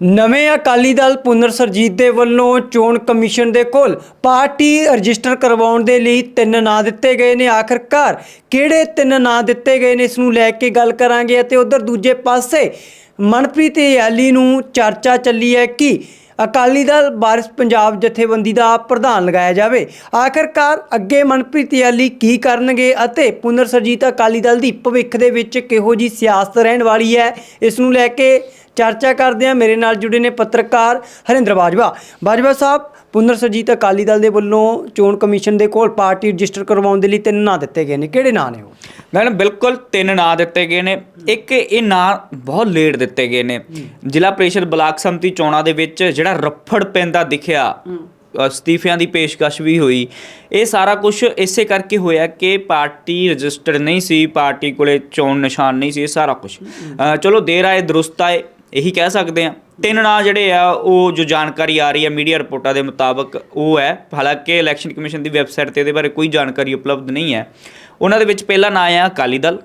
ਨਵੇਂ ਅਕਾਲੀ ਦਲ ਪੁਨਰ ਸਰਜੀਤ ਦੇ ਵੱਲੋਂ ਚੋਣ ਕਮਿਸ਼ਨ ਦੇ ਕੋਲ ਪਾਰਟੀ ਰਜਿਸਟਰ ਕਰਵਾਉਣ ਦੇ ਲਈ ਤਿੰਨ ਨਾਂ ਦਿੱਤੇ ਗਏ ਨੇ। ਆਖਰਕਾਰ ਕਿਹੜੇ ਤਿੰਨ ਨਾਂ ਦਿੱਤੇ ਗਏ ਨੇ, ਇਸ ਨੂੰ ਲੈ ਕੇ ਗੱਲ ਕਰਾਂਗੇ ਅਤੇ ਉਧਰ ਦੂਜੇ ਪਾਸੇ ਮਨਪ੍ਰੀਤ ਯਾਲੀ ਨੂੰ ਚਰਚਾ ਚੱਲੀ ਹੈ ਕਿ ਅਕਾਲੀ ਦਲ ਬਾਰਿਸ ਪੰਜਾਬ ਜਥੇਬੰਦੀ ਦਾ ਪ੍ਰਧਾਨ ਲਗਾਇਆ ਜਾਵੇ। ਆਖਰਕਾਰ ਅੱਗੇ ਮਨਪ੍ਰੀਤ ਯਾਲੀ ਕੀ ਕਰਨਗੇ ਅਤੇ ਪੁਨਰ ਸਰਜੀਤ ਅਕਾਲੀ ਦਲ ਦੀ ਭਵਿੱਖ ਦੇ ਵਿੱਚ ਕਿਹੋ ਜੀ ਸਿਆਸਤ ਰਹਿਣ ਵਾਲੀ ਹੈ, ਇਸ ਨੂੰ ਲੈ ਕੇ ਚਰਚਾ ਕਰਦੇ ਹਾਂ। ਮੇਰੇ ਨਾਲ ਜੁੜੇ ਨੇ ਪੱਤਰਕਾਰ ਹਰਿੰਦਰ ਬਾਜਵਾ। ਬਾਜਵਾ ਸਾਹਿਬ ਪੁਨਰ ਸਰਜੀਤ ਅਕਾਲੀ ਦਲ ਦੇ ਵੱਲੋਂ ਚੋਣ ਕਮਿਸ਼ਨ ਦੇ ਕੋਲ ਪਾਰਟੀ ਰਜਿਸਟਰ ਕਰਵਾਉਣ ਦੇ ਲਈ ਤਿੰਨ ਨਾਂ ਦਿੱਤੇ ਗਏ ਨੇ। ਕਿਹੜੇ ਨਾਂ ਨੇ ਉਹ? ਮੈਡਮ ਬਿਲਕੁਲ ਤਿੰਨ ਨਾਂ ਦਿੱਤੇ ਗਏ ਨੇ। ਇੱਕ ਇਹ ਨਾਂ ਬਹੁਤ ਲੇਟ ਦਿੱਤੇ ਗਏ ਨੇ। ਜ਼ਿਲ੍ਹਾ ਪ੍ਰੀਸ਼ਦ ਬਲਾਕ ਸੰਮਤੀ ਚੋਣਾਂ ਦੇ ਵਿੱਚ ਜਿਹੜਾ ਰੱਫੜ ਪੈਂਦਾ ਦਿਖਿਆ ਅਸਤੀਫਿਆਂ ਦੀ ਪੇਸ਼ਕਸ਼ ਵੀ ਹੋਈ। ਇਹ ਸਾਰਾ ਕੁਝ ਇਸੇ ਕਰਕੇ ਹੋਇਆ ਕਿ ਪਾਰਟੀ ਰਜਿਸਟਰਡ ਨਹੀਂ ਸੀ ਪਾਰਟੀ ਕੋਲੇ ਚੋਣ ਨਿਸ਼ਾਨ ਨਹੀਂ ਸੀ ਇਹ ਸਾਰਾ ਕੁਝ ਚਲੋ ਦੇਰ ਆਏ ਦਰੁਸਤ ਆਏ। ਇਹੀ ਕਹਿ ਸਕਦੇ ਆ ਤਿੰਨ ਨਾਂ ਜਿਹੜੇ ਆ ਉਹ ਜੋ ਜਾਣਕਾਰੀ ਆ ਰਹੀ ਹੈ ਮੀਡੀਆ ਰਿਪੋਰਟਾਂ ਦੇ ਮੁਤਾਬਕ ਉਹ ਹੈ। ਹਾਲਾਂਕਿ ਇਲੈਕਸ਼ਨ ਕਮਿਸ਼ਨ ਦੀ ਵੈਬਸਾਈਟ ਤੇ ਇਹਦੇ ਬਾਰੇ ਕੋਈ ਜਾਣਕਾਰੀ ਉਪਲਬਧ ਨਹੀਂ ਹੈ। ਉਹਨਾਂ ਦੇ ਵਿੱਚ ਪਹਿਲਾ ਨਾਂ ਆ ਅਕਾਲੀ ਦਲ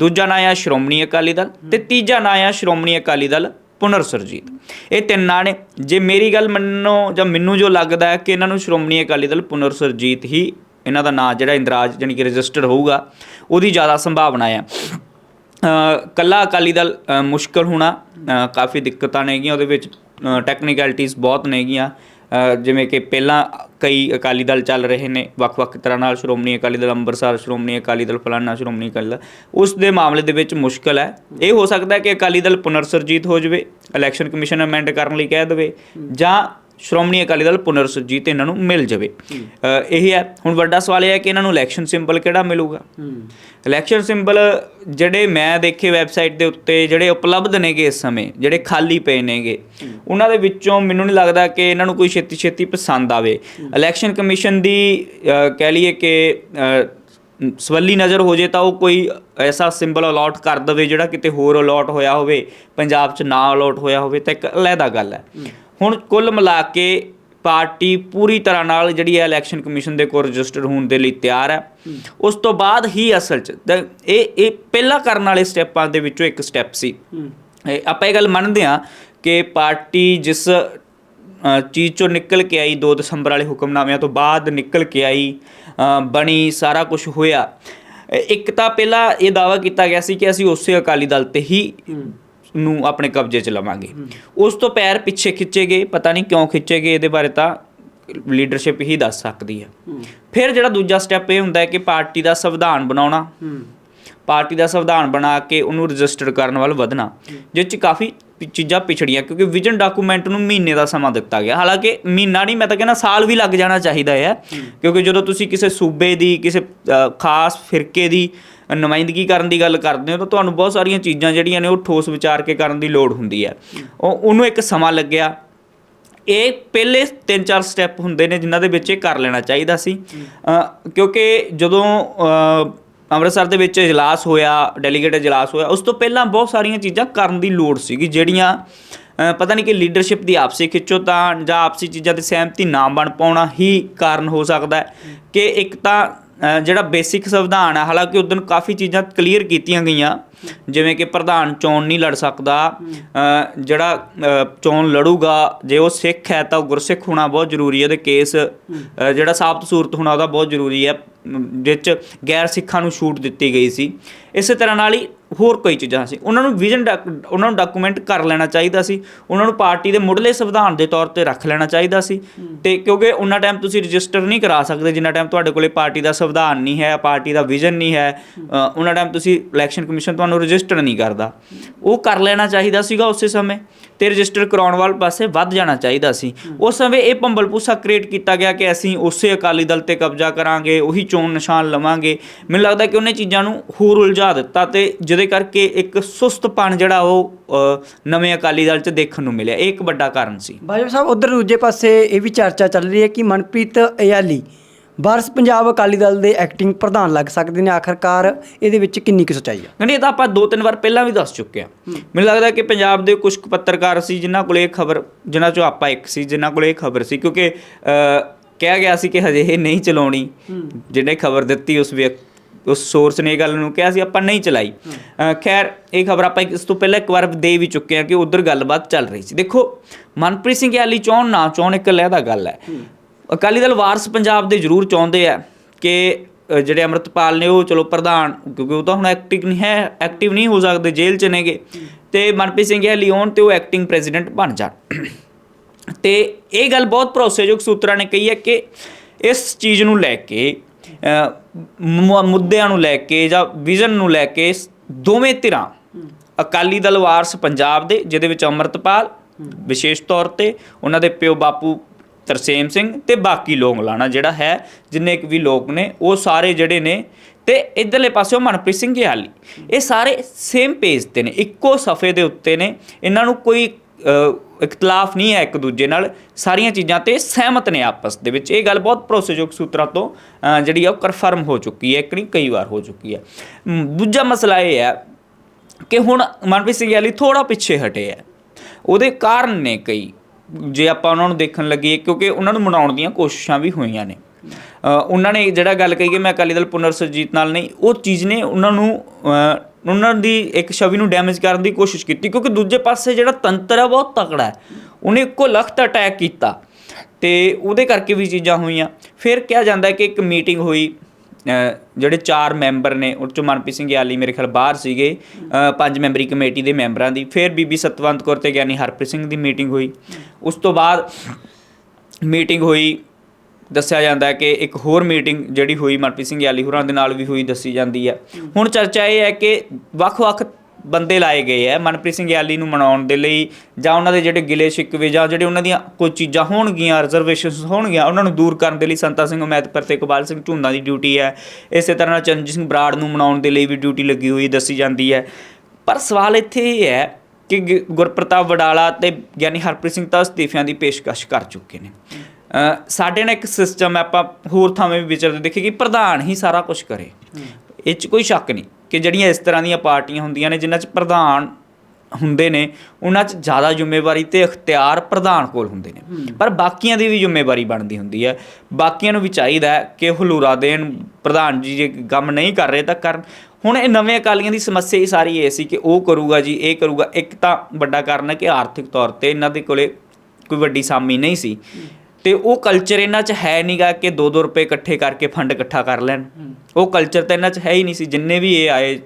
ਦੂਜਾ ਨਾਂ ਆ ਸ਼੍ਰੋਮਣੀ ਅਕਾਲੀ ਦਲ ਤੇ ਤੀਜਾ ਨਾਂ ਆ ਸ਼੍ਰੋਮਣੀ ਅਕਾਲੀ ਦਲ ਪੁਨਰ ਸਰਜੀਤ। ਇਹ ਤਿੰਨ ਨਾਂ ਨੇ। ਜੇ ਮੇਰੀ ਗੱਲ ਮੰਨੋ ਜਾਂ ਮੈਨੂੰ ਜੋ ਲੱਗਦਾ ਹੈ ਕਿ ਇਹਨਾਂ ਨੂੰ ਸ਼੍ਰੋਮਣੀ ਅਕਾਲੀ ਦਲ ਪੁਨਰ ਸਰਜੀਤ ਹੀ ਇਹਨਾਂ ਦਾ ਨਾਂ ਜਿਹੜਾ ਇੰਦਰਾਜ ਜਾਣੀ ਕਿ ਰਜਿਸਟਰਡ ਹੋਊਗਾ ਉਹਦੀ ਜ਼ਿਆਦਾ ਸੰਭਾਵਨਾ ਆ ਕੱਲਾ ਅਕਾਲੀ ਦਲ ਮੁਸ਼ਕਲ ਹੋਣਾ ਕਾਫੀ ਦਿੱਕਤਾਂ ਨੇਗੀਆਂ ਉਹਦੇ ਵਿੱਚ ਟੈਕਨੀਕੈਲਿਟੀਜ਼ ਬਹੁਤ ਨੇਗੀਆਂ ਜਿਵੇਂ ਕਿ ਪਹਿਲਾਂ ਕਈ ਅਕਾਲੀ ਦਲ ਚੱਲ ਰਹੇ ਨੇ, ਵੱਖ-ਵੱਖ ਤਰ੍ਹਾਂ ਨਾਲ ਸ਼੍ਰੋਮਣੀ ਅਕਾਲੀ ਦਲ, ਅੰਮ੍ਰਿਤਸਰ ਸ਼੍ਰੋਮਣੀ ਅਕਾਲੀ ਦਲ, ਫਲਾਨਾ ਸ਼੍ਰੋਮਣੀ ਅਕਾਲੀ ਦਲ। ਉਸ ਦੇ ਮਾਮਲੇ ਦੇ ਵਿੱਚ ਮੁਸ਼ਕਲ ਹੈ। ਇਹ ਹੋ ਸਕਦਾ ਹੈ ਕਿ ਅਕਾਲੀ ਦਲ ਪੁਨਰਸਰਜੀਤ ਹੋ ਜਾਵੇ ਇਲੈਕਸ਼ਨ ਕਮਿਸ਼ਨ ਅਮੈਂਡ ਕਰਨ ਲਈ ਕਹਿ ਦੇਵੇ, ਜਾਂ ਸ਼੍ਰੋਮਣੀ ਅਕਾਲੀ ਦਲ ਪੁਨਰ ਸਰਜੀਤ ਇਹਨਾਂ ਨੂੰ ਮਿਲ ਜਾਵੇ। ਇਹ ਹੈ ਹੁਣ ਵੱਡਾ ਸਵਾਲ ਇਹ ਹੈ ਕਿ ਇਹਨਾਂ ਨੂੰ ਇਲੈਕਸ਼ਨ ਸਿੰਬਲ ਕਿਹੜਾ ਮਿਲੂਗਾ? ਇਲੈਕਸ਼ਨ ਸਿੰਬਲ ਜਿਹੜੇ ਮੈਂ ਦੇਖੇ ਵੈਬਸਾਈਟ ਦੇ ਉੱਤੇ ਜਿਹੜੇ ਉਪਲਬਧ ਨੇਗੇ ਇਸ ਸਮੇਂ ਜਿਹੜੇ ਖਾਲੀ ਪਏ ਨੇਗੇ ਉਹਨਾਂ ਦੇ ਵਿੱਚੋਂ ਮੈਨੂੰ ਨਹੀਂ ਲੱਗਦਾ ਕਿ ਇਹਨਾਂ ਨੂੰ ਕੋਈ ਛੇਤੀ ਛੇਤੀ ਪਸੰਦ ਆਵੇ। ਇਲੈਕਸ਼ਨ ਕਮਿਸ਼ਨ ਦੀ ਕਹਿ ਲਈਏ ਕਿ ਸਵੱਲੀ ਨਜ਼ਰ ਹੋ ਜੇ ਤਾਂ ਉਹ ਕੋਈ ਐਸਾ ਸਿੰਬਲ ਅਲਾਟ ਕਰ ਦਵੇ ਜਿਹੜਾ ਕਿਤੇ ਹੋਰ ਅਲਾਟ ਹੋਇਆ ਹੋਵੇ ਪੰਜਾਬ 'ਚ ਨਾ ਅਲਾਟ ਹੋਇਆ ਹੋਵੇ ਤਾਂ ਇੱਕ ਅਲੱਗਾ ਗੱਲ ਹੈ। ਹੁਣ ਕੁੱਲ ਮਿਲਾ ਕੇ ਪਾਰਟੀ ਪੂਰੀ ਤਰ੍ਹਾਂ ਨਾਲ ਜਿਹੜੀ ਹੈ ਇਲੈਕਸ਼ਨ ਕਮਿਸ਼ਨ ਦੇ ਕੋਲ ਰਜਿਸਟਰ ਹੋਣ ਦੇ ਲਈ ਤਿਆਰ ਹੈ। ਉਸ ਤੋਂ ਬਾਅਦ ਹੀ ਅਸਲ 'ਚ ਇਹ ਇਹ ਪਹਿਲਾਂ ਕਰਨ ਵਾਲੇ ਸਟੈਪਾਂ ਦੇ ਵਿੱਚੋਂ ਇੱਕ ਸਟੈਪ ਸੀ। ਆਪਾਂ ਇਹ ਗੱਲ ਮੰਨਦੇ ਹਾਂ ਕਿ ਪਾਰਟੀ ਜਿਸ ਚੀਜ਼ ਚੋਂ ਨਿਕਲ ਕੇ ਆਈ 2 ਦਸੰਬਰ ਵਾਲੇ ਹੁਕਮਨਾਮਿਆਂ ਤੋਂ ਬਾਅਦ ਨਿਕਲ ਕੇ ਆਈ ਬਣੀ ਸਾਰਾ ਕੁਝ ਹੋਇਆ। ਇੱਕ ਤਾਂ ਪਹਿਲਾਂ ਇਹ ਦਾਵਾ ਕੀਤਾ ਗਿਆ ਸੀ ਕਿ ਅਸੀਂ ਉਸੇ ਅਕਾਲੀ ਦਲ ਤੇ ਹੀ। ਨੂੰ ਆਪਣੇ ਕਬਜ਼ੇ 'ਚ ਲਵਾਂਗੇ। ਉਸ ਤੋਂ ਪੈਰ ਪਿੱਛੇ ਖਿੱਚੇ ਗਏ ਪਤਾ ਨਹੀਂ ਕਿਉਂ ਖਿੱਚੇ ਗਏ ਇਹਦੇ ਬਾਰੇ ਤਾਂ ਲੀਡਰਸ਼ਿਪ ਹੀ ਦੱਸ ਸਕਦੀ ਹੈ। ਫਿਰ ਜਿਹੜਾ ਦੂਜਾ ਸਟੈਪ ਇਹ ਹੁੰਦਾ ਹੈ ਕਿ ਪਾਰਟੀ ਦਾ ਸੰਵਿਧਾਨ ਬਣਾਉਣਾ। ਪਾਰਟੀ ਦਾ ਸੰਵਿਧਾਨ ਬਣਾ ਕੇ ਉਹਨੂੰ ਰਜਿਸਟਰ ਕਰਨ ਵੱਲ ਵਧਣਾ ਜਿਸ 'ਚ ਕਾਫੀ ਚੀਜ਼ਾਂ ਪਿਛੜੀਆਂ ਕਿਉਂਕਿ ਵਿਜ਼ਨ ਡਾਕੂਮੈਂਟ ਨੂੰ ਮਹੀਨੇ ਦਾ ਸਮਾਂ ਦਿੱਤਾ ਗਿਆ। ਹਾਲਾਂਕਿ ਮਹੀਨਾ ਨਹੀਂ ਮੈਂ ਤਾਂ ਕਹਿੰਦਾ ਸਾਲ ਵੀ ਲੱਗ ਜਾਣਾ ਚਾਹੀਦਾ ਹੈ। ਕਿਉਂਕਿ ਜਦੋਂ ਤੁਸੀਂ ਕਿਸੇ ਸੂਬੇ ਦੀ ਕਿਸੇ ਖਾਸ ਫਿਰਕੇ ਦੀ ਨੁਮਾਇੰਦਗੀ ਕਰਨ ਦੀ ਗੱਲ ਕਰਦੇ ਹੋ ਤਾਂ ਤੁਹਾਨੂੰ ਬਹੁਤ ਸਾਰੀਆਂ ਚੀਜ਼ਾਂ ਜਿਹੜੀਆਂ ਨੇ ਉਹ ਠੋਸ ਵਿਚਾਰ ਕੇ ਕਰਨ ਦੀ ਲੋੜ ਹੁੰਦੀ ਹੈ। ਉਹ, ਉਹਨੂੰ ਇੱਕ ਸਮਾਂ ਲੱਗਿਆ। ਇਹ ਪਹਿਲੇ 3-4 ਸਟੈਪ ਹੁੰਦੇ ਨੇ ਜਿਨ੍ਹਾਂ ਦੇ ਵਿੱਚ ਇਹ ਕਰ ਲੈਣਾ ਚਾਹੀਦਾ ਸੀ। ਕਿਉਂਕਿ ਜਦੋਂ ਅੰਮ੍ਰਿਤਸਰ ਦੇ ਵਿੱਚ ਇਜਲਾਸ ਹੋਇਆ ਡੈਲੀਗੇਟ ਇਜਲਾਸ ਹੋਇਆ, ਉਸ ਤੋਂ ਪਹਿਲਾਂ ਬਹੁਤ ਸਾਰੀਆਂ ਚੀਜ਼ਾਂ ਕਰਨ ਦੀ ਲੋੜ ਸੀਗੀ, ਜਿਹੜੀਆਂ ਪਤਾ ਨਹੀਂ ਕਿ ਲੀਡਰਸ਼ਿਪ ਦੀ ਆਪਸੀ ਖਿੱਚੋ ਤਾਂ ਜਾਂ ਆਪਸੀ ਚੀਜ਼ਾਂ ਤੇ ਸਹਿਮਤੀ ਨਾ ਬਣ ਪਾਉਣਾ ਹੀ ਕਾਰਨ ਹੋ ਸਕਦਾ ਕਿ ਇੱਕ ਤਾਂ ਜਿਹੜਾ ਬੇਸਿਕ ਸੰਵਿਧਾਨ ਹੈ ਹਾਲਾਂਕਿ ਉਦੋਂ ਕਾਫੀ ਚੀਜ਼ਾਂ ਕਲੀਅਰ ਕੀਤੀਆਂ ਗਈਆਂ। ਜਿਵੇਂ ਕਿ ਪ੍ਰਧਾਨ ਚੋਣ ਨਹੀਂ ਲੜ ਸਕਦਾ ਜਿਹੜਾ ਚੋਣ ਲੜੂਗਾ, ਜੇ ਉਹ ਸਿੱਖ ਹੈ ਤਾਂ ਉਹ ਗੁਰਸਿੱਖ ਹੋਣਾ ਬਹੁਤ ਜ਼ਰੂਰੀ ਹੈ, ਉਹਦੇ ਕੇਸ ਜਿਹੜਾ ਸਾਬਤ ਸੂਰਤ ਹੋਣਾ ਉਹਦਾ ਬਹੁਤ ਜ਼ਰੂਰੀ ਹੈ ਜਿਸ 'ਚ ਗੈਰ ਸਿੱਖਾਂ ਨੂੰ ਛੂਟ ਦਿੱਤੀ ਗਈ ਸੀ। ਇਸੇ ਤਰ੍ਹਾਂ ਨਾਲ ਹੀ ਹੋਰ ਕਈ ਚੀਜ਼ਾਂ ਸੀ। ਉਹਨਾਂ ਨੂੰ ਵਿਜ਼ਨ ਉਹਨਾਂ ਨੂੰ ਡਾਕੂਮੈਂਟ ਕਰ ਲੈਣਾ ਚਾਹੀਦਾ ਸੀ। ਉਹਨਾਂ ਨੂੰ ਪਾਰਟੀ ਦੇ ਮੁੱਢਲੇ ਸੰਵਿਧਾਨ ਦੇ ਤੌਰ ਤੇ ਰੱਖ ਲੈਣਾ ਚਾਹੀਦਾ ਸੀ। ਤੇ ਕਿਉਂਕਿ ਉਹਨਾਂ ਟਾਈਮ ਤੁਸੀਂ ਰਜਿਸਟਰ ਨਹੀਂ ਕਰਾ ਸਕਦੇ, ਜਿੰਨਾ ਟਾਈਮ ਤੁਹਾਡੇ ਕੋਲੇ ਪਾਰਟੀ ਦਾ ਸੰਵਿਧਾਨ ਨਹੀਂ ਹੈ, ਪਾਰਟੀ ਦਾ ਵਿਜ਼ਨ ਨਹੀਂ ਹੈ ਉਹਨਾਂ ਟਾਈਮ ਤੁਸੀਂ ਇਲੈਕਸ਼ਨ ਕਮਿਸ਼ਨ ਤੁਹਾਨੂੰ ਰਜਿਸਟਰ ਨਹੀਂ ਕਰਦਾ। ਉਹ ਕਰ ਲੈਣਾ ਚਾਹੀਦਾ ਸੀਗਾ ਉਸੇ ਸਮੇਂ ਤੇ ਰਜਿਸਟਰ ਕਰਾਉਣ ਵਾਲ ਪਾਸੇ ਵੱਧ ਜਾਣਾ ਚਾਹੀਦਾ ਸੀ। ਉਸ ਸਮੇਂ ਇਹ ਭੰਬਲਪੂਸਾ ਕ੍ਰੀਏਟ ਕੀਤਾ ਗਿਆ ਕਿ ਅਸੀਂ ਉਸੇ ਅਕਾਲੀ ਦਲ ਤੇ ਕਬਜ਼ਾ ਕਰਾਂਗੇ, ਉਹੀ ਚੋਣ ਨਿਸ਼ਾਨ ਲਵਾਂਗੇ। ਮੈਨੂੰ ਲੱਗਦਾ ਕਿ ਉਹਨੇ ਚੀਜ਼ਾਂ ਨੂੰ ਹੋਰ ਉਲਝਾ ਦਿੱਤਾ ਤੇ ਜਿਹਦੇ ਕਰਕੇ ਇੱਕ ਸੁਸਤਪਣ ਜਿਹੜਾ ਉਹ ਨਵੇਂ ਅਕਾਲੀ ਦਲ 'ਚ ਦੇਖਣ ਨੂੰ ਮਿਲਿਆ। ਇਹ ਇੱਕ ਵੱਡਾ ਕਾਰਨ ਸੀ। ਬਾਜਵਾ ਸਾਹਿਬ, ਉਧਰ ਦੂਜੇ ਪਾਸੇ ਇਹ ਵੀ ਚਰਚਾ ਚੱਲ ਰਹੀ ਹੈ ਕਿ ਮਨਪ੍ਰੀਤ ਅਯਾਲੀ ਵਾਰਿਸ ਪੰਜਾਬ ਅਕਾਲੀ ਦਲ ਦੇ ਐਕਟਿੰਗ ਪ੍ਰਧਾਨ ਲੱਗ ਸਕਦੇ ਨੇ ਆਖਰਕਾਰ। ਇਹਦੇ ਵਿੱਚ ਕਿੰਨੀ ਕੁ ਸੱਚਾਈ ਆ? ਨਹੀਂ ਇਹ ਤਾਂ ਆਪਾਂ ਦੋ ਤਿੰਨ ਵਾਰ ਪਹਿਲਾਂ ਵੀ ਦੱਸ ਚੁੱਕੇ ਆ। ਮੈਨੂੰ ਲੱਗਦਾ ਕਿ ਪੰਜਾਬ ਦੇ ਕੁਝ ਕੁ ਪੱਤਰਕਾਰ ਸੀ, ਜਿਨ੍ਹਾਂ ਕੋਲ ਇਹ ਖਬਰ, ਜਿਨ੍ਹਾਂ ਚੋਂ ਆਪਾਂ ਇੱਕ ਸੀ, ਜਿਨ੍ਹਾਂ ਕੋਲ ਇਹ ਖਬਰ ਸੀ, ਕਿਉਂਕਿ ਕਿਹਾ ਗਿਆ ਸੀ ਕਿ ਹਜੇ ਇਹ ਨਹੀਂ ਚਲਾਉਣੀ। ਜਿਹਨੇ ਖਬਰ ਦਿੱਤੀ ਉਸ ਵਿਅਕਤੀ ਉਸ ਸੋਰਸ ਨੇ ਇਹ ਗੱਲ ਨੂੰ ਕਿਹਾ ਸੀ, ਆਪਾਂ ਨਹੀਂ ਚਲਾਈ। ਖੈਰ, ਇਹ ਖਬਰ ਆਪਾਂ ਇਸ ਤੋਂ ਪਹਿਲਾਂ ਇੱਕ ਵਾਰ ਦੇ ਵੀ ਚੁੱਕੇ ਹਾਂ ਕਿ ਉਧਰ ਗੱਲਬਾਤ ਚੱਲ ਰਹੀ ਸੀ। ਦੇਖੋ, ਮਨਪ੍ਰੀਤ ਸਿੰਘ ਯਾਲੀ ਚੌਣ, ਨਾ ਚੌਣ ਇੱਕ ਲਹਿਦਾ ਗੱਲ ਹੈ। ਅਕਾਲੀ ਦਲ ਵਾਰਸ ਪੰਜਾਬ ਦੇ ਜ਼ਰੂਰ ਚਾਹੁੰਦੇ ਆ ਕਿ ਜਿਹੜੇ ਅਮਰਤਪਾਲ ਨੇ ਉਹ ਚਲੋ ਪ੍ਰਧਾਨ ਕਿਉਂਕਿ ਉਹ ਤਾਂ ਹੁਣ ਐਕਟਿਵ ਨਹੀਂ ਹੈ ਐਕਟਿਵ ਨਹੀਂ ਹੋ ਸਕਦੇ ਜੇਲ੍ਹ ਚ ਨੇਗੇ। ਤੇ ਮਨਪ੍ਰੀਤ ਸਿੰਘ ਯਾਲੀ ਆਉਣ ਤੇ ਉਹ ਐਕਟਿੰਗ ਪ੍ਰੈਜ਼ੀਡੈਂਟ ਬਣ ਜਾਣ। ਤੇ ਇਹ ਗੱਲ ਬਹੁਤ ਭਰੋਸੇਯੋਗ ਸੂਤਰਾਂ ਨੇ ਕਹੀ ਹੈ ਕਿ ਇਸ ਚੀਜ਼ ਨੂੰ ਲੈ ਕੇ ਮੁੱਦਿਆਂ ਨੂੰ ਲੈ ਕੇ ਜਾਂ ਵਿਜ਼ਨ ਨੂੰ ਲੈ ਕੇ ਦੋਵੇਂ ਧਿਰਾਂ ਅਕਾਲੀ ਦਲ ਵਾਰਸ ਪੰਜਾਬ ਦੇ ਜਿਹਦੇ ਵਿੱਚ ਅੰਮ੍ਰਿਤਪਾਲ ਵਿਸ਼ੇਸ਼ ਤੌਰ ਤੇ ਉਹਨਾਂ ਦੇ ਪਿਓ ਬਾਪੂ ਤਰਸੇਮ ਸਿੰਘ ਤੇ ਬਾਕੀ ਲੋਕ ਲਾਣਾ ਜਿਹੜਾ ਹੈ, ਜਿੰਨੇ ਕੁ ਵੀ ਲੋਕ ਨੇ, ਉਹ ਸਾਰੇ ਜਿਹੜੇ ਨੇ ਤੇ ਇਧਰਲੇ ਪਾਸਿਓ ਮਨਪ੍ਰੀਤ ਸਿੰਘ ਗਿਆਲੀ। ਇਹ ਸਾਰੇ ਸੇਮ ਪੇਜ ਤੇ ਨੇ, ਇੱਕੋ ਸਫੇ ਦੇ ਉੱਤੇ ਨੇ। ਇਹਨਾਂ ਨੂੰ ਕੋਈ ਇਖਤਲਾਫ ਨਹੀਂ ਹੈ ਇੱਕ ਦੂਜੇ ਨਾਲ। ਸਾਰੀਆਂ ਚੀਜ਼ਾਂ ਤੇ ਸਹਿਮਤ ਨੇ ਆਪਸ ਦੇ ਵਿੱਚ। ਇਹ ਗੱਲ ਬਹੁਤ ਭਰੋਸੇਯੋਗ ਸੂਤਰਾਂ ਤੋਂ ਜਿਹੜੀ ਆ ਉਹ ਕਨਫਰਮ ਹੋ ਚੁੱਕੀ ਹੈ, ਇੱਕ ਨਹੀਂ, ਕਈ ਵਾਰ ਹੋ ਚੁੱਕੀ ਹੈ। ਦੂਜਾ ਮਸਲਾ ਇਹ ਹੈ ਕਿ ਹੁਣ ਮਨਪ੍ਰੀਤ ਸਿੰਘ ਯਾਲੀ ਥੋੜਾ ਪਿੱਛੇ ਹਟੇ ਹੈ। ਉਹਦੇ ਕਾਰਨ ਨੇ ਕਈ ਜੇ ਆਪਾਂ ਉਹਨਾਂ ਨੂੰ ਦੇਖਣ ਲੱਗੀਏ ਕਿਉਂਕਿ ਉਹਨਾਂ ਨੂੰ ਮਨਾਉਣ ਦੀਆਂ ਕੋਸ਼ਿਸ਼ਾਂ ਵੀ ਹੋਈਆਂ ਨੇ। ਉਹਨਾਂ ਨੇ ਜਿਹੜਾ ਗੱਲ ਕਹੀ ਕਿ ਮੈਂ ਅਕਾਲੀ ਦਲ ਪੁਨਰ ਸੁਰਜੀਤ ਨਾਲ ਨਹੀਂ, ਉਹ ਚੀਜ਼ ਨੇ ਉਹਨਾਂ ਨੂੰ ਉਹਨਾਂ ਦੀ ਇੱਕ ਛਵੀ ਨੂੰ ਡੈਮੇਜ ਕਰਨ ਦੀ ਕੋਸ਼ਿਸ਼ ਕੀਤੀ, ਕਿਉਂਕਿ ਦੂਜੇ ਪਾਸੇ ਜਿਹੜਾ ਤੰਤਰ ਹੈ ਬਹੁਤ ਤਕੜਾ ਹੈ। ਉਹਨੇ ਇੱਕੋ ਲਖਤ ਅਟੈਕ ਕੀਤਾ ਤੇ ਉਹਦੇ ਕਰਕੇ ਵੀ ਚੀਜ਼ਾਂ ਹੋਈਆਂ। ਫਿਰ ਕਿਹਾ ਜਾਂਦਾ ਕਿ ਇੱਕ ਮੀਟਿੰਗ ਹੋਈ ਜਿਹੜੇ ਚਾਰ ਮੈਂਬਰ ਨੇ, ਉਹ ਚੋਂ ਮਨਪ੍ਰੀਤ ਸਿੰਘ ਯਾਲੀ ਮੇਰੇ ਖਿਆਲ ਬਾਹਰ ਸੀਗੇ ਪੰਜ ਮੈਂਬਰੀ ਕਮੇਟੀ ਦੇ ਮੈਂਬਰਾਂ ਦੀ, ਫਿਰ ਬੀਬੀ ਸਤਵੰਤ ਕੌਰ ਤੇ ਗਿਆਨੀ ਹਰਪ੍ਰੀਤ ਸਿੰਘ ਦੀ ਮੀਟਿੰਗ ਹੋਈ। ਉਸ ਤੋਂ ਬਾਅਦ ਮੀਟਿੰਗ ਹੋਈ, ਦੱਸਿਆ ਜਾਂਦਾ ਹੈ ਕਿ ਇੱਕ ਹੋਰ ਮੀਟਿੰਗ ਜਿਹੜੀ ਹੋਈ ਮਨਪ੍ਰੀਤ ਸਿੰਘ ਯਾਲੀ ਹੋਰਾਂ ਦੇ ਨਾਲ ਵੀ ਹੋਈ, ਦੱਸੀ ਜਾਂਦੀ ਹੈ ਹੁਣ ਚਰਚਾ ਇਹ ਹੈ ਕਿ ਵੱਖ-ਵੱਖ ਬੰਦੇ ਲਾਏ ਗਏ ਹੈ ਮਨਪ੍ਰੀਤ ਸਿੰਘ ਯਾਲੀ ਨੂੰ ਮਨਾਉਣ ਦੇ ਲਈ ਜਾਂ ਉਹਨਾਂ ਦੇ ਜਿਹੜੇ ਗਿਲੇ ਸ਼ਿਕਵੇ ਜਾਂ ਜਿਹੜੇ ਉਹਨਾਂ ਦੀਆਂ ਕੋਈ ਚੀਜ਼ਾਂ ਹੋਣਗੀਆਂ ਰਿਜ਼ਰਵੇਸ਼ਨਸ ਹੋਣਗੀਆਂ ਉਹਨਾਂ ਨੂੰ ਦੂਰ ਕਰਨ ਦੇ ਲਈ ਸੰਤਾ ਸਿੰਘ ਉਮੈਦਪੁਰ ਤੇ ਇਕਬਾਲ ਸਿੰਘ ਝੁੰਦਾ ਦੀ ਡਿਊਟੀ ਹੈ। ਇਸੇ ਤਰ੍ਹਾਂ ਨਾਲ ਚਰਨਜੀਤ ਸਿੰਘ ਬਰਾੜ ਨੂੰ ਮਨਾਉਣ ਦੇ ਲਈ ਵੀ ਡਿਊਟੀ ਲੱਗੀ ਹੋਈ ਦੱਸੀ ਜਾਂਦੀ ਹੈ। ਪਰ ਸਵਾਲ ਇੱਥੇ ਇਹ ਹੈ ਕਿ ਗੁਰਪ੍ਰਤਾਪ ਵਡਾਲਾ ਤੇ ਗਿਆਨੀ ਹਰਪ੍ਰੀਤ ਸਿੰਘ ਤਾਂ ਅਸਤੀਫਿਆਂ ਦੀ ਪੇਸ਼ਕਸ਼ ਕਰ ਚੁੱਕੇ ਨੇ। ਸਾਡੇ ਨਾਲ ਇੱਕ ਸਿਸਟਮ ਆਪਾਂ ਹੋਰ ਥਾਵੇਂ ਵੀ ਵਿਚਰਦੇ ਦੇਖੇ ਕਿ ਪ੍ਰਧਾਨ ਹੀ ਸਾਰਾ ਕੁਝ ਕਰੇ। ਇਹ 'ਚ ਕੋਈ ਸ਼ੱਕ ਨਹੀਂ। ਕਿ ਜਿਹੜੀਆਂ ਇਸ ਤਰ੍ਹਾਂ ਦੀਆਂ ਪਾਰਟੀਆਂ ਹੁੰਦੀਆਂ ਨੇ ਜਿਨ੍ਹਾਂ 'ਚ ਪ੍ਰਧਾਨ ਹੁੰਦੇ ਨੇ ਉਹਨਾਂ 'ਚ ਜ਼ਿਆਦਾ ਜ਼ਿੰਮੇਵਾਰੀ ਤੇ ਇਖਤਿਆਰ ਪ੍ਰਧਾਨ ਕੋਲ ਹੁੰਦੇ ਨੇ। ਪਰ ਬਾਕੀਆਂ ਦੀ ਵੀ ਜ਼ਿੰਮੇਵਾਰੀ ਬਣਦੀ ਹੁੰਦੀ ਹੈ। ਬਾਕੀਆਂ ਨੂੰ ਵੀ ਚਾਹੀਦਾ ਹੈ ਕਿ ਹਲੂਰਾ ਦੇਣ ਪ੍ਰਧਾਨ ਜੀ ਜੇ ਕੰਮ ਨਹੀਂ ਕਰ ਰਹੇ ਤਾਂ ਕਰਨ। ਹੁਣ ਇਹ ਨਵੇਂ ਅਕਾਲੀਆਂ ਦੀ ਸਮੱਸਿਆ ਹੀ ਸਾਰੀ ਇਹ ਸੀ ਕਿ ਉਹ ਕਰੂਗਾ ਜੀ ਇਹ ਕਰੂਗਾ। ਇੱਕ ਤਾਂ ਵੱਡਾ ਕਾਰਨ ਹੈ ਕਿ ਆਰਥਿਕ ਤੌਰ ਤੇ ਇਹਨਾਂ ਦੇ ਕੋਲੇ ਕੋਈ ਵੱਡੀ ਸਾਮੀ ਨਹੀਂ ਸੀ। ਤੇ ਉਹ ਕਲਚਰ ਇਹਨਾਂ 'ਚ ਹੈ ਨਹੀਂਗਾ ਕਿ 2-2 ਰੁਪਏ ਇਕੱਠੇ ਕਰਕੇ ਫੰਡ ਇਕੱਠਾ ਕਰ ਲੈਣ। ਉਹ ਕਲਚਰ ਤਾਂ ਇਹਨਾਂ 'ਚ ਹੈ ਹੀ ਨਹੀਂ ਸੀ। ਜਿੰਨੇ ਵੀ ਇਹ ਆਏ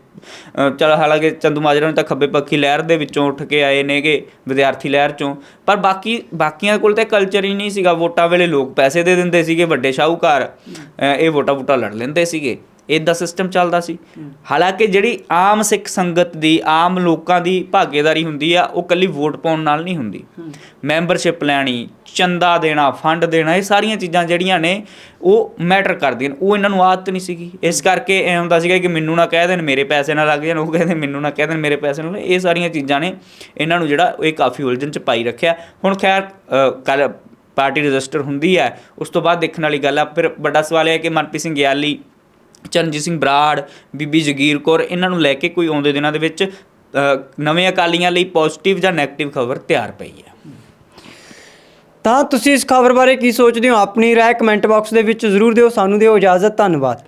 ਚਲ ਹਾਲਾਂਕਿ ਚੰਦੂ ਮਾਜਰਾ ਨੂੰ ਤਾਂ ਖੱਬੇ ਪੱਖੀ ਲਹਿਰ ਦੇ ਵਿੱਚੋਂ ਉੱਠ ਕੇ ਆਏ ਨੇਗੇ ਵਿਦਿਆਰਥੀ ਲਹਿਰ ਚੋਂ। ਪਰ ਬਾਕੀ ਬਾਕੀਆਂ ਕੋਲ ਤਾਂ ਕਲਚਰ ਹੀ ਨਹੀਂ ਸੀਗਾ। ਵੋਟਾਂ ਵੇਲੇ ਲੋਕ ਪੈਸੇ ਦੇ ਦਿੰਦੇ ਸੀਗੇ ਵੱਡੇ ਸ਼ਾਹੂਕਾਰ ਇਹ ਵੋਟਾਂ ਵੋਟਾਂ ਲੜ ਲੈਂਦੇ ਸੀਗੇ। ਇਦਾਂ ਸਿਸਟਮ ਚੱਲਦਾ ਸੀ। ਹਾਲਾਂਕਿ ਜਿਹੜੀ ਆਮ ਸਿੱਖ ਸੰਗਤ ਦੀ ਆਮ ਲੋਕਾਂ ਦੀ ਭਾਗੀਦਾਰੀ ਹੁੰਦੀ ਆ ਉਹ ਕੱਲੀ ਵੋਟ ਪਾਉਣ ਨਾਲ ਨਹੀਂ ਹੁੰਦੀ। ਮੈਂਬਰਸ਼ਿਪ ਲੈਣੀ ਚੰਦਾ ਦੇਣਾ ਫੰਡ ਦੇਣਾ ਇਹ ਸਾਰੀਆਂ ਚੀਜ਼ਾਂ ਜਿਹੜੀਆਂ ਨੇ ਉਹ ਮੈਟਰ ਕਰਦੀਆਂ ਉਹ ਇਹਨਾਂ ਨੂੰ ਆਦਤ ਨਹੀਂ ਸੀਗੀ। ਇਸ ਕਰਕੇ ਇਹ ਹੁੰਦਾ ਸੀਗਾ ਕਿ ਮੈਨੂੰ ਨਾ ਕਹਿ ਦੇਣ ਮੇਰੇ ਪੈਸੇ ਨਾ ਲੱਗ ਜਾਣ। ਉਹ ਕਹਿੰਦੇ ਮੈਨੂੰ ਨਾ ਕਹਿ ਦੇਣ ਮੇਰੇ ਪੈਸੇ ਨਾ ਇਹ ਸਾਰੀਆਂ ਚੀਜ਼ਾਂ ਨੇ ਇਹਨਾਂ ਨੂੰ ਜਿਹੜਾ ਇਹ ਕਾਫੀ ਉਲਝਣ ਚ ਪਾਈ ਰੱਖਿਆ। ਹੁਣ ਖੈਰ ਕੱਲ ਪਾਰਟੀ ਰਜਿਸਟਰ ਹੁੰਦੀ ਹੈ ਉਸ ਤੋਂ ਬਾਅਦ ਦੇਖਣ ਵਾਲੀ ਗੱਲ ਆ। ਫਿਰ ਵੱਡਾ ਸਵਾਲ ਇਹ ਹੈ ਕਿ ਮਨਪ੍ਰੀਤ ਸਿੰਘ ਗਿਆਲੀ ਚਰਨਜੀਤ ਸਿੰਘ ਬਰਾੜ, ਬੀਬੀ ਜਗੀਰ ਕੌਰ, ਇਹਨਾਂ ਨੂੰ ਲੈ ਕੇ ਕੋਈ ਆਉਂਦੇ ਦਿਨਾਂ ਦੇ ਵਿੱਚ ਨਵੇਂ ਅਕਾਲੀਆਂ ਲਈ ਪੋਜ਼ਿਟਿਵ ਜਾਂ ਨੈਗੇਟਿਵ ਖਬਰ ਤਿਆਰ ਪਈ ਹੈ। ਤਾਂ ਤੁਸੀਂ ਇਸ ਖਬਰ ਬਾਰੇ ਕੀ ਸੋਚਦੇ ਹੋ? ਆਪਣੀ ਰਾਏ ਕਮੈਂਟ ਬਾਕਸ ਦੇ ਵਿੱਚ ਜ਼ਰੂਰ ਦਿਓ, ਸਾਨੂੰ ਦਿਓ ਇਜਾਜ਼ਤ, ਧੰਨਵਾਦ।